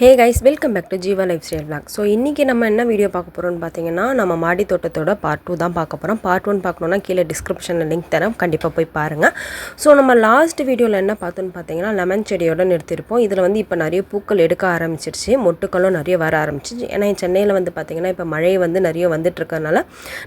Hey guys welcome back to Jeeva lifestyle blog so இன்றைக்கி நம்ம என்ன வீடியோ பார்க்க போகிறோம்னு பார்த்தீங்கன்னா நம்ம மாடி தோட்டத்தோட பார்ட் டூ தான் பார்க்க போகிறோம் பார்ட் ஒன் பார்க்கணுன்னா கீழே டிஸ்கிரிப்ஷனில் லிங்க் தரேன். கண்டிப்பாக போய் பாருங்கள் ஸோ நம்ம லாஸ்ட் வீடியோவில் என்ன பார்த்தோன்னு பார்த்தீங்கன்னா லெமன் செடியோட நிறுத்திருப்போம். இதில் வந்து இப்போ நிறைய பூக்கள் எடுக்க ஆரம்பிச்சிருச்சு. மொட்டுக்களும் நிறைய வர ஆரம்பிச்சிச்சு ஏன்னா சென்னையில் வந்து பார்த்திங்கன்னா இப்போ மழை வந்து நிறைய வந்துட்டுருக்கறனால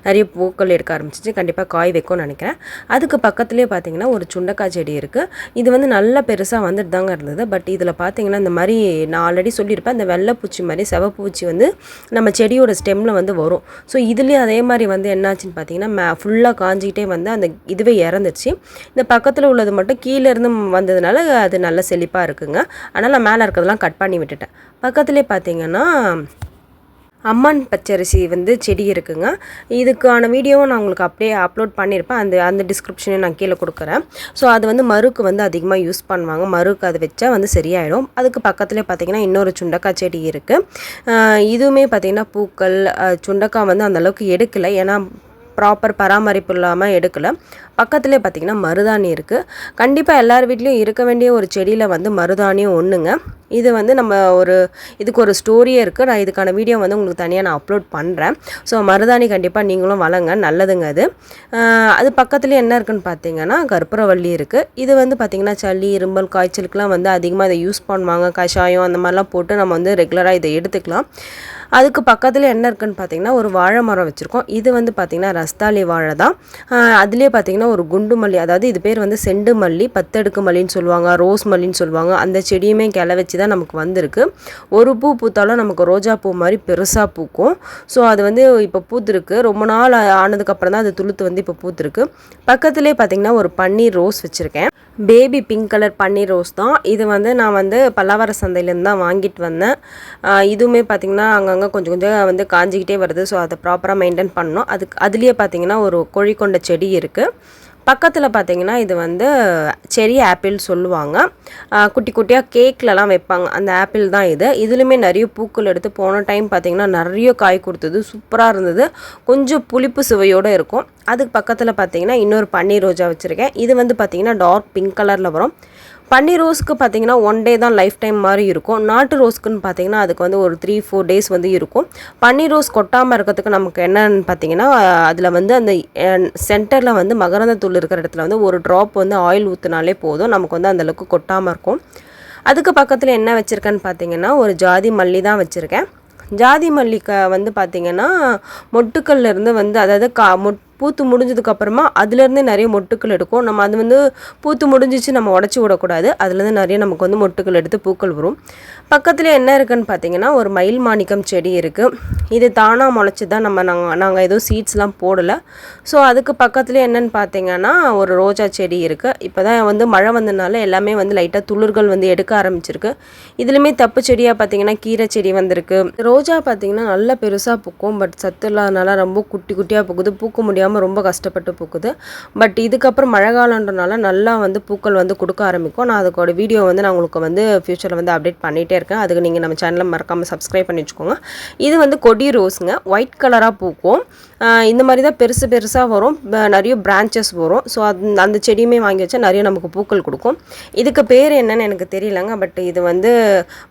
நிறைய பூக்கள் எடுக்க ஆரம்பிச்சிச்சு கண்டிப்பாக காய் வைக்கும்னு நினைக்கிறேன். அதுக்கு பக்கத்துலேயே பார்த்தீங்கன்னா ஒரு சுண்டக்காய் செடி இருக்குது இது வந்து நல்லா பெருசாக வந்துட்டு தாங்க இருந்தது. பட் இதில் பார்த்தீங்கன்னா இந்த மாதிரி நான் ஆல்ரெடி சொல்லியிருப்பேன் அந்த வெள்ளைப்பூச்சி மாதிரி செவப்பூச்சி வந்து நம்ம செடியோட ஸ்டெம்மில் வந்து வரும். ஸோ இதுலேயும் அதே மாதிரி வந்து என்னாச்சுன்னு பார்த்தீங்கன்னா மே ஃபுல்லாக காஞ்சிக்கிட்டே வந்து அந்த இதுவே இறந்துருச்சு. இந்த பக்கத்தில் உள்ளது மட்டும் கீழேருந்து வந்ததுனால அது நல்ல செழிப்பாக இருக்குங்க. அதனால் நான் மேலே இருக்கிறதெல்லாம் கட் பண்ணி விட்டுட்டேன். பக்கத்துலேயே பார்த்தீங்கன்னா அம்மான் பச்சரிசி வந்து செடி இருக்குங்க. இதுக்கான வீடியோவும் நான் உங்களுக்கு அப்படியே அப்லோட் பண்ணியிருப்பேன் அந்த அந்த டிஸ்கிரிப்ஷனையும் நான் கீழே கொடுக்குறேன். ஸோ அது வந்து மருக்கு வந்து அதிகமாக யூஸ் பண்ணுவாங்க. மருக்கு அது வச்சா வந்து சரியாயிடும். அதுக்கு பக்கத்துலேயே பார்த்திங்கன்னா இன்னொரு சுண்டக்காய் செடி இருக்குது இதுவுமே பார்த்திங்கன்னா பூக்கள் சுண்டக்காய் வந்து அந்தளவுக்கு எடுக்கலை. ஏன்னா ப்ராப்பர் பராமரிப்பு இல்லாமல் எடுக்கலை. பக்கத்துலேயே பார்த்திங்கன்னா மருதாணி இருக்குது கண்டிப்பாக எல்லார் வீட்லேயும் இருக்க வேண்டிய ஒரு செடியில் வந்து மருதாணியும் ஒன்றுங்க இது வந்து நம்ம ஒரு இதுக்கு ஒரு ஸ்டோரியே இருக்குது நான் இதுக்கான வீடியோ வந்து உங்களுக்கு தனியாக நான் அப்லோட் பண்ணுறேன் ஸோ மருதாணி கண்டிப்பாக நீங்களும் வளங்க. நல்லதுங்க அது. அது பக்கத்துலேயே என்ன இருக்குன்னு பார்த்தீங்கன்னா கற்பூரவள்ளி இருக்குது இது வந்து பார்த்திங்கன்னா சளி இரும்பல் காய்ச்சலுக்குலாம் வந்து அதிகமாக இதை யூஸ் பண்ணுவாங்க. கஷாயம் அந்த மாதிரிலாம் போட்டு நம்ம வந்து ரெகுலராக இதை எடுத்துக்கலாம். அதுக்கு பக்கத்தில் என்ன இருக்குன்னு பார்த்தீங்கன்னா ஒரு வாழை மரம் வச்சுருக்கோம். இது வந்து பார்த்திங்கன்னா ரஸ்தாலி வாழை தான். அதுலேயே பார்த்தீங்கன்னா ஒரு குண்டு மல்லி அதாவது இது பேர் வந்து செண்டு மல்லி பத்தடுக்கு மல்லின்னு சொல்லுவாங்க ரோஸ் மல்லின்னு சொல்லுவாங்க. அந்த செடியுமே கிளை வச்சு தான் நமக்கு வந்திருக்கு. ஒரு பூ பூத்தாலும் நமக்கு ரோஜா பூ மாதிரி பெருசாக பூக்கும். ஸோ அது வந்து இப்போ பூத்துருக்கு. ரொம்ப நாள் ஆனதுக்கப்புறம் தான் அது துளுத்து வந்து இப்போ பூத்துருக்கு. பக்கத்துலேயே பார்த்தீங்கன்னா ஒரு பன்னீர் ரோஸ் வச்சுருக்கேன். பேபி பிங்க் கலர் பன்னீர் ரோஸ் தான். இது வந்து நான் வந்து பல்லாவர சந்தையிலேருந்து தான் வாங்கிட்டு வந்தேன். இதுவுமே பார்த்திங்கன்னா அங்கங்கே கொஞ்சம் கொஞ்சம் வந்து காஞ்சிக்கிட்டே வருது. ஸோ அதை ப்ராப்பராக மெயின்டைன் பண்ணணும். அதுக்கு அதுலேயே பார்த்தீங்கன்னா ஒரு கோழிக்கொண்ட செடி இருக்குது பக்கத்தில் பார்த்தீங்கன்னா இது வந்து செரி ஆப்பிள் சொல்லுவாங்க. குட்டி குட்டியாக கேக்லலாம் வைப்பாங்க. அந்த ஆப்பிள் தான் இது. இதுலேயுமே நிறைய பூக்கள் எடுத்து போன டைம் பார்த்தீங்கன்னா நிறைய காய் கொடுத்தது. சூப்பராக இருந்தது. கொஞ்சம் புளிப்பு சுவையோடு இருக்கும். அதுக்கு பக்கத்தில் பார்த்தீங்கன்னா இன்னொரு பன்னீர் ரோஜா வச்சுருக்கேன். இது வந்து பார்த்தீங்கன்னா டார்க் பிங்க் கலரில் வரும். பன்னீர் ரோஸ்க்கு பார்த்தீங்கன்னா ஒன் டே தான் லைஃப் டைம் மாதிரி இருக்கும். நாட்டு ரோஸ்க்குன்னு பார்த்தீங்கன்னா அதுக்கு வந்து ஒரு த்ரீ ஃபோர் டேஸ் வந்து இருக்கும். பன்னீர் ரோஸ் கொட்டாமல் இருக்கிறதுக்கு நமக்கு என்னன்னு பார்த்தீங்கன்னா அதில் வந்து அந்த சென்டரில் வந்து மகரந்த தூள் இருக்கிற இடத்துல வந்து ஒரு ட்ராப் வந்து ஆயில் ஊற்றினாலே போதும். நமக்கு வந்து அந்தளவுக்கு கொட்டாமல் இருக்கும். அதுக்கு பக்கத்தில் என்ன வச்சுருக்கேன்னு பார்த்தீங்கன்னா ஒரு ஜாதி மல்லி தான் வச்சுருக்கேன். ஜாதி மல்லிக்கை வந்து பார்த்திங்கன்னா மொட்டுக்கல்ல இருந்து வந்து அதாவது கா மொட் பூத்து முடிஞ்சதுக்கப்புறமா அதுலேருந்து நிறைய மொட்டுக்கள் எடுக்கும். நம்ம அது வந்து பூத்து முடிஞ்சிச்சு நம்ம உடச்சி விடக்கூடாது. அதுலேருந்து நிறைய நமக்கு வந்து மொட்டுக்கள் எடுத்து பூக்கள் வரும். பக்கத்தில் என்ன இருக்குன்னு பார்த்தீங்கன்னா ஒரு மயில் மாணிக்கம் செடி இருக்குது இது தானாக முளைச்சி தான் நம்ம நாங்கள் நாங்கள் எதுவும் சீட்ஸ்லாம் போடலை. ஸோ அதுக்கு பக்கத்தில் என்னன்னு பார்த்தீங்கன்னா ஒரு ரோஜா செடி இருக்குது இப்போ தான் வந்து மழை வந்ததுனால எல்லாமே வந்து லைட்டாக துளிர்கள் வந்து எடுக்க ஆரம்பிச்சிருக்கு. இதுலையுமே தப்பு செடியாக பார்த்தீங்கன்னா கீரை செடி வந்திருக்கு. ரோஜா பார்த்தீங்கன்னா நல்லா பெருசாக பூக்கும். பட் சத்து இல்லாதனால ரொம்ப குட்டி குட்டியாக பூக்குது. பூக்க முடியாமல் ரொம்ப கஷ்டப்பட்டு பூக்குது. பட் இதுக்கப்புறம் மழை காலன்றனால நல்லா வந்து பூக்கள் வந்து கொடுக்க ஆரம்பிக்கும். நான் அதுக்கோட வீடியோ வந்து நான் உங்களுக்கு வந்து ஃப்யூச்சரில் வந்து அப்டேட் பண்ணிகிட்டே இருக்கேன். அதுக்கு நீங்கள் நம்ம சேனலை மறக்காமல் சப்ஸ்கிரைப் பண்ணி வச்சுக்கோங்க. இது வந்து கொடி ரோஸுங்க ஒயிட் கலராக பூக்கும். இந்த மாதிரி தான் பெருசு பெருசாக வரும். நிறைய பிரான்ச்சஸ் வரும். ஸோ அந்த அந்த செடியுமே வாங்கி வச்சா நிறைய நமக்கு பூக்கள் கொடுக்கும். இதுக்கு பேர் என்னன்னு எனக்கு தெரியலங்க. பட் இது வந்து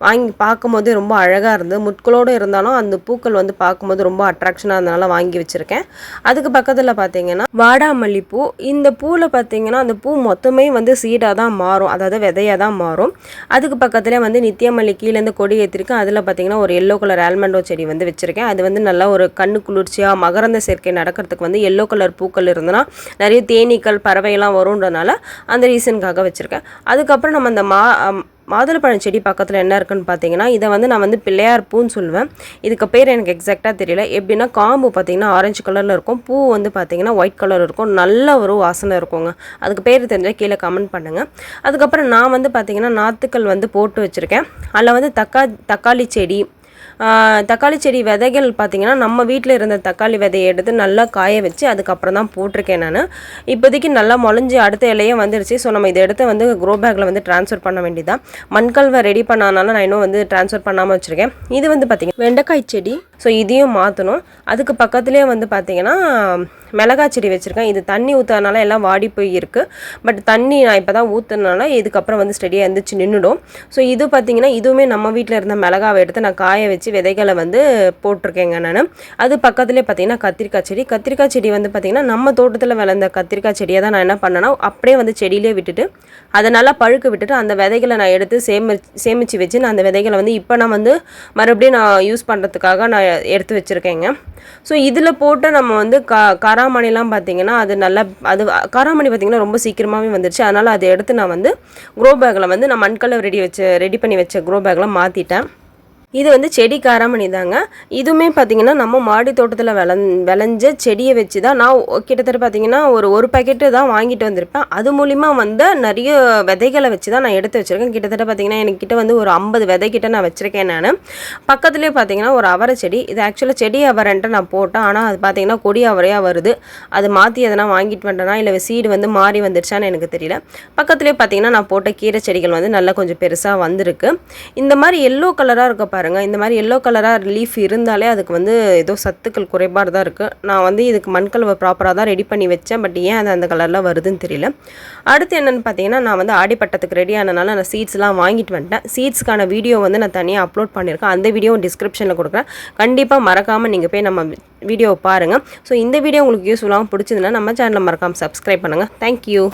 வாங்கி பார்க்கும்போது ரொம்ப அழகாக இருந்தது முட்களோடு இருந்தாலும் அந்த பூக்கள் வந்து பார்க்கும்போது ரொம்ப அட்ராக்ஷனாக இருந்தனால வாங்கி வச்சுருக்கேன். அதுக்கு பக்கத்தில் பார்த்தீங்கன்னா வாடாமல்லி பூ இந்த பூவில் பார்த்தீங்கன்னா அந்த பூ மொத்தமே வந்து சீடாக தான் மாறும். அதாவது விதையாக தான் மாறும். அதுக்கு பக்கத்தில் வந்து நித்தியமல்லி கீழேருந்து கொடி ஏற்றிருக்கேன் அதில் பார்த்தீங்கன்னா ஒரு எல்லோ கலர் ஆல்மண்டோ செடி வந்து வச்சுருக்கேன். அது வந்து நல்லா ஒரு கண்ணு குளிர்ச்சியாக மகரந்த சேர்க்கை நடக்கிறதுக்கு வந்து எல்லோ கலர் பூக்கள் இருந்ததுன்னா நிறைய தேனீக்கள் பறவையெல்லாம் வரும்ன்றனால அந்த ரீசனுக்காக வச்சுருக்கேன். அதுக்கப்புறம் நம்ம அந்த மா மாதுளப்பழம் செடி பக்கத்தில் என்ன இருக்குன்னு பார்த்தீங்கன்னா இதை வந்து நான் வந்து பிள்ளையார் பூன்னு சொல்லுவேன். இதுக்கு பேர் எனக்கு எக்ஸாக்டாக தெரியல. எப்படின்னா காம்பு பார்த்தீங்கன்னா ஆரஞ்சு கலரில் இருக்கும். பூ வந்து பார்த்தீங்கன்னா ஒயிட் கலர் இருக்கும். நல்ல ஒரு வாசனை இருக்குங்க. அதுக்கு பேர் தெரிஞ்சால் கீழே கமெண்ட் பண்ணுங்கள் அதுக்கப்புறம் நான் வந்து பார்த்தீங்கன்னா நாற்றுக்கள் வந்து போட்டு வச்சுருக்கேன். அதில் வந்து தக்கா தக்காளி செடி தக்காளி செடி விதைகள் பார்த்திங்கன்னா நம்ம வீட்டில் இருந்த தக்காளி விதையை எடுத்து நல்லா காய வச்சு அதுக்கப்புறம் தான் போட்டிருக்கேன் நான். இப்போதைக்கு நல்லா முளைஞ்சி அடுத்த இலையும் வந்துருச்சு. ஸோ நம்ம இதை எடுத்து வந்து க்ரோ பேக்கில் வந்து ட்ரான்ஸ்ஃபர் பண்ண வேண்டியதான் மண்கல்வை ரெடி பண்ணனால நான் இன்னும் வந்து ட்ரான்ஸ்ஃபர் பண்ணாமல் வச்சுருக்கேன். இது வந்து பார்த்திங்கன்னா வெண்டைக்காய் செடி. ஸோ இதையும் மாற்றணும் அதுக்கு பக்கத்துலேயே வந்து பார்த்திங்கன்னா மிளகாய் செடி வச்சுருக்கேன். இது தண்ணி ஊற்றுறதுனால எல்லாம் வாடி போய் இருக்குது பட் தண்ணி நான் இப்போ தான் ஊற்றுனால இதுக்கப்புறம் வந்து ஸ்டெடியாக எழுந்திரிச்சு நின்றுடும் ஸோ இது பார்த்திங்கன்னா இதுவுமே நம்ம வீட்டில் இருந்த மிளகாவை எடுத்து நான் காய வச்சு விதைகளை வந்து போட்டிருக்கேங்க நான். அது பக்கத்துலேயே பார்த்திங்கன்னா கத்திரிக்காய் செடி. கத்திரிக்காய் செடி வந்து பார்த்திங்கன்னா நம்ம தோட்டத்தில் விளைந்த கத்திரிக்காய் செடியை தான் நான் என்ன பண்ணேன்னா அப்படியே வந்து செடியிலே விட்டுட்டு அதை நல்லா பழுக்க விட்டுட்டு அந்த விதைகளை நான் எடுத்து சேமி சேமித்து வச்சு நான் அந்த விதைகளை வந்து இப்போ நான் வந்து மறுபடியும் நான் யூஸ் பண்ணுறதுக்காக நான் எடுத்து வச்சுருக்கேங்க. ஸோ இதில் போட்டு நம்ம வந்து க காராமணிலாம் பார்த்திங்கன்னா அது நல்லா அது காராமணி பார்த்திங்கன்னா ரொம்ப சீக்கிரமாகவே வந்துருச்சு. அதனால் அதை எடுத்து நான் வந்து க்ரோ பேக்கில் வந்து நான் மண்கல்ல ரெடி வச்சு ரெடி பண்ணி வச்ச க்ரோ பேக்கில் மாற்றிட்டேன் இது வந்து செடி காராமணி தாங்க இதுவுமே பார்த்திங்கன்னா நம்ம மாடி தோட்டத்தில் விளஞ் விளைஞ்ச செடியை வச்சு தான் நான் கிட்டத்தட்ட பார்த்திங்கன்னா ஒரு ஒரு பேக்கெட்டு தான் வாங்கிட்டு வந்திருப்பேன். அது மூலிமா வந்து நிறைய விதைகளை வச்சு தான் நான் எடுத்து வச்சுருக்கேன். கிட்டத்தட்ட பார்த்திங்கன்னா என்கிட்ட வந்து ஒரு ஐம்பது விதை நான் வச்சுருக்கேன் நான். பக்கத்துலேயே பார்த்தீங்கன்னா ஒரு அவரை செடி. இது ஆக்சுவலாக செடி அவரன்ட்டு நான் போட்டேன். ஆனால் அது பார்த்தீங்கன்னா கொடி அவரையாக வருது. அது மாற்றி எதனா வாங்கிட்டு வந்தேனா இல்லை சீடு வந்து மாறி வந்துருச்சான்னு எனக்கு தெரியல. பக்கத்துலேயே பார்த்தீங்கன்னா நான் போட்ட கீரை செடிகள் வந்து நல்லா கொஞ்சம் பெருசாக வந்திருக்கு. இந்த மாதிரி எல்லோ கலராக இருக்க பாருங்கள் இந்த மாதிரி எல்லோ கலராக லீஃப் இருந்தாலே அதுக்கு வந்து ஏதோ சத்துக்கள் குறைபாடு தான் இருக்குது நான் வந்து இதுக்கு மண்கலவை ப்ராப்பராக தான் ரெடி பண்ணி வச்சேன். பட் ஏன் அது அந்த கலரில் வருதுன்னு தெரியல. அடுத்து என்னென்னு பார்த்தீங்கன்னா நான் வந்து ஆடிப்பட்டத்துக்கு ரெடி ஆனனால நான் சீட்ஸ்லாம் வாங்கிட்டு வந்துட்டேன். சீட்ஸ்க்கான வீடியோ வந்து நான் தனியாக அப்லோட் பண்ணியிருக்கேன் அந்த வீடியோ டிஸ்கிரிப்ஷனில் கொடுக்குறேன். கண்டிப்பாக மறக்காமல் நீங்கள் போய் நம்ம வீடியோ பாருங்கள் ஸோ இந்த வீடியோ உங்களுக்கு யூஸ்ஃபுல்லாகவும் பிடிச்சதுன்னா நம்ம சேனலை மறக்காமல் சப்ஸ்கிரைப் பண்ணுங்கள் தேங்க்யூ